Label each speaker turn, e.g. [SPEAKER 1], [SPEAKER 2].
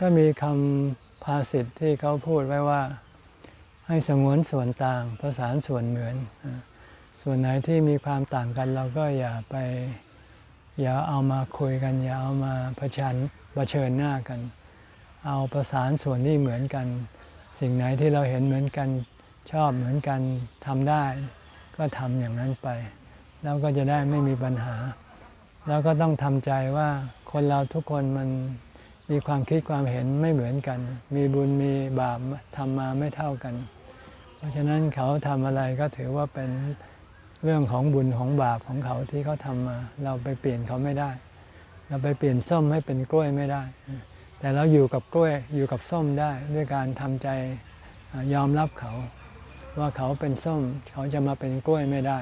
[SPEAKER 1] ก็มีคำภาษิตที่เขาพูดไว้ว่า ให้สงวนส่วนต่างประสานส่วนเหมือน ส่วนไหนที่มีความต่างกันเราก็อย่าไป อย่าเอามาคุยกัน อย่าเอามาเผชิญเผชิญหน้ากัน เอาประสานส่วนที่เหมือนกัน สิ่งไหนที่เราเห็นเหมือนกันชอบเหมือนกันทำได้ ก็ทำอย่างนั้นไป แล้วก็จะได้ไม่มีปัญหา แล้วก็ต้องทำใจว่าคนเราทุกคนมัน มีความคิดความเห็นไม่เหมือนกัน มีบุญมีบาปทำมาไม่เท่ากัน เพราะฉะนั้นเขาทำอะไรก็ถือว่าเป็นเรื่องของบุญของบาปของเขาที่เขาทำมา เราไปเปลี่ยนเขาไม่ได้ เราไปเปลี่ยนส้มให้เป็นกล้วยไม่ได้ แต่เราอยู่กับกล้วยอยู่กับส้มได้ด้วยการทำใจยอมรับเขา ว่าเขาเป็นส้มเขาจะมาเป็นกล้วยไม่ได้